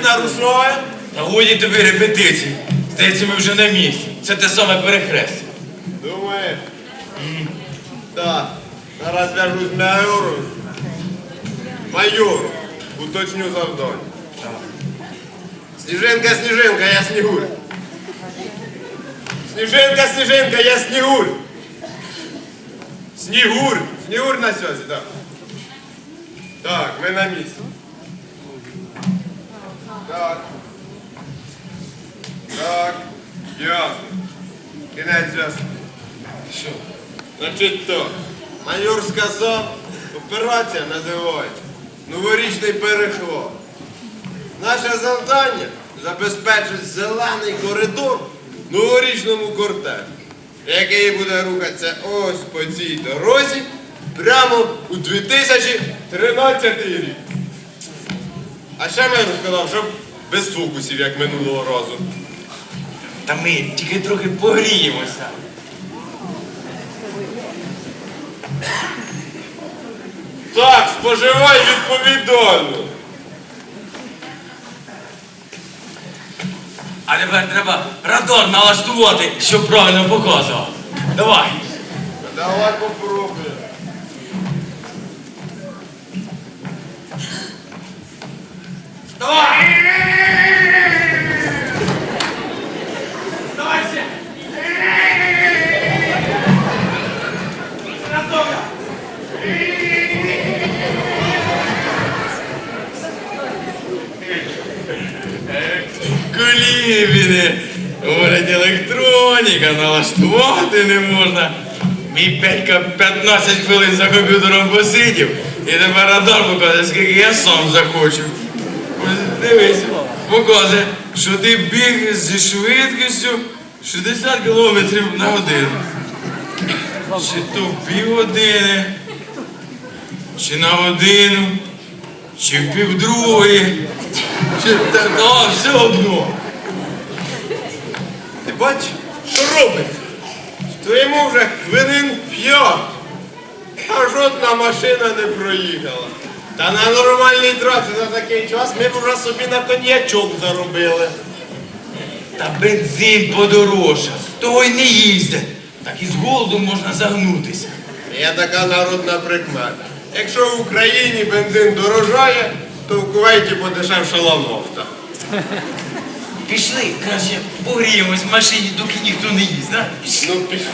Інспектор полтинник. Та годі тобі репетиції. Здається, ми вже на місці. Це те саме перехрестя. Думаєш? Так, зараз з майором. Майору, уточню завдання. Сніжинка, сніжинка, я снігурь. Сніжинка, сніжинка, я снігурь. Снігурь, снігурь на связі, так. Так, ми на місці. Так. Так, ясно. Кінець зв'язку. Що? Значить так, майор сказав, операція називається Новорічний перехват. Наше завдання забезпечити зелений коридор новорічному кортежу, який буде рухатися ось по цій дорозі прямо у 2013 рік. А ще майор сказав, щоб без фокусів, як минулого разу. Та ми тільки трохи погріємося. Так, споживай відповідально. А тепер треба радар налаштувати, щоб правильно показував. Давай. Давай попробуємо. Колібіни! Говорять, електроніка, налаштувати не можна. Мій Петька 15 хвилин за комп'ютером посидів і тепер радар показує, скільки я сам захочу. Дивись, показує, що ти біг зі швидкістю 60 кілометрів на годину. Чи то в півгодини, чи на годину, чи в півдругої, чи та, та все одно. Ти бачиш, що робиться? Стоїмо вже хвилин п'ять, а жодна машина не проїхала. Та на нормальній трасі за такий час ми б вже собі на коньячок заробили. Та бензин подорожчав, того й не їздять. Так і з голоду можна загнутися. Є така народна прикмета. Якщо в Україні бензин дорожає, то в Кувейті подешевшала нафта. Пішли, краще погріємось в машині, доки ніхто не їсть, да? Ну пішли.